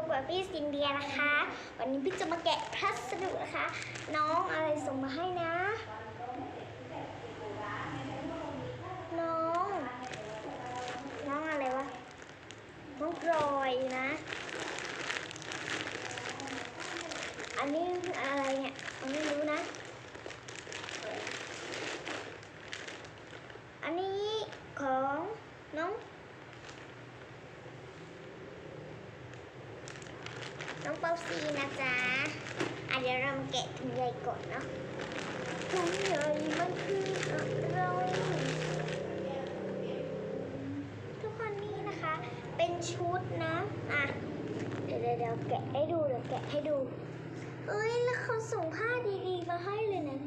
บกับพี่ซินเดียนะคะ วันนี้พี่จะมาแกะพัสดุนะคะ น้องอะไรส่งมาให้นะ น้อง น้องอะไรวะ น้องกรอยนะ อันนี้อะไรเนี่ยไม่รู้นะ อันนี้ของน้อง น้อง เปาซีนะจ๊ะอะเดี๋ยวเรามาแกะถุงใหญ่ก่อนเนาะถุงใหญ่มันคืออะไรทุกคนนี่นะคะ เป็นชุดนะอะเดี๋ยวเดี๋ยวแกะให้ดูเดี๋ยวแกะให้ดู เอ้ยแล้วเขาส่งผ้าดีๆ มาให้เลยนะ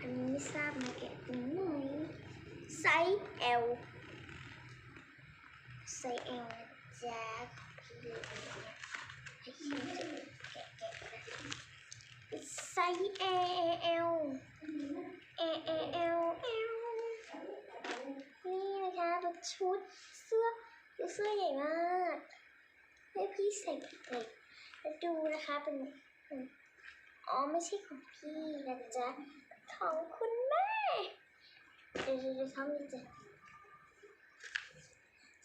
อันนี้ไม่ทราบมาแกะตรงไหนไซส์ L ไซส์ L จ้าพี่เลยให้คิดจะแกะแกะนะไซส์ A L A A L L นี่นะคะเป็นชุดเสื้อ เสื้อใหญ่มากให้พี่ใส่ผิดเลยแล้วดูนะคะเป็นอ๋อไม่ใช่ของพี่นะจ๊ะของคุณแม่เดี๋ยวเดี๋ยวเขามีจะ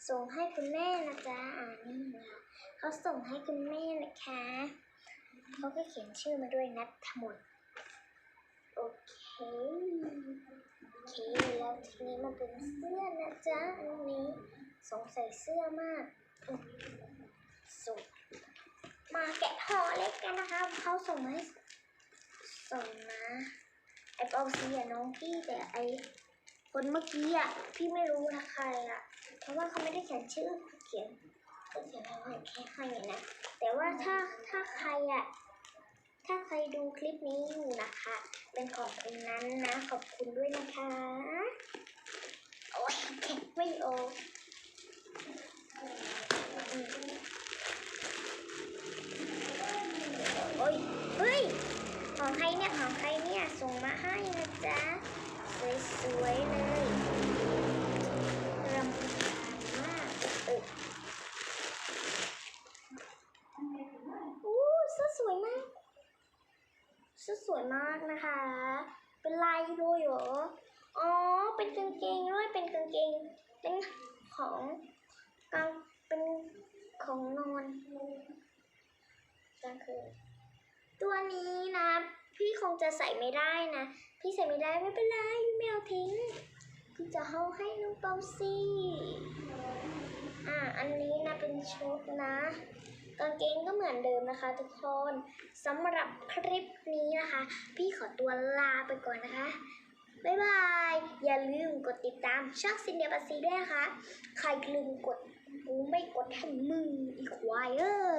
ส่งให้คุณแม่นะจ๊ะอ่านี่นะคะเขาส่งให้คุณแม่นะคะเขาก็เขียนชื่อมาด้วยนัทธมนโอเคโอเคแล้วทีนี้มันเป็นเสื้อนะจ๊ะอันนี้ สงสัยเสื้อมากส่งมาแกะห่อเล็กกันนะคะเขาส่งมาให้ส่งนะไอเปาซีอะน้องพี่แต่ไอคนเมื่อกี้อะพี่ไม่รู้นะใครอะเพราะว่าเขาไม่ได้เขียนชื่อเขาเขียนเขาเขียนอะไรไว้แค่ให้นะ แต่ว่าถ้าถ้าใครอะถ้าใครดูคลิปนี้อยู่นะคะ เป็นของคนนั้นนะ ขอบคุณด้วยนะคะ โอ้ยแกะไม่ออมโอ้ยเฮ้ย ของใครเนี่ยของใครเนี่ยส่งมาให้นะ จ๊ะสวยๆเลยรำคาญมากเอออู้เสื้อสวยมากเสื้อสวยมากนะคะ เป็นลายด้วยเหรอ อ๋อ เป็นกางเกงด้วย เป็นกางเกง เป็นของกางเป็นของนอนกลางคืนตัวนี้นะ พี่คงจะใส่ไม่ได้นะ พี่ใส่ไม่ได้ไม่เป็นไรไม่เอาทิ้ง พี่จะเอาให้น้องเปาซี่อ่า อันนี้นะเป็นชุดนะ กางเกงก็เหมือนเดิมนะคะ ทุกคนสำหรับคลิปนี้นะคะ พี่ขอตัวลาไปก่อนนะคะบ๊ายบาย อย่าลืมกดติดตามช่องซินเดียปาซีด้วยนะคะ ใครลืมกดกูไม่กดให้มึงอีกควายเออ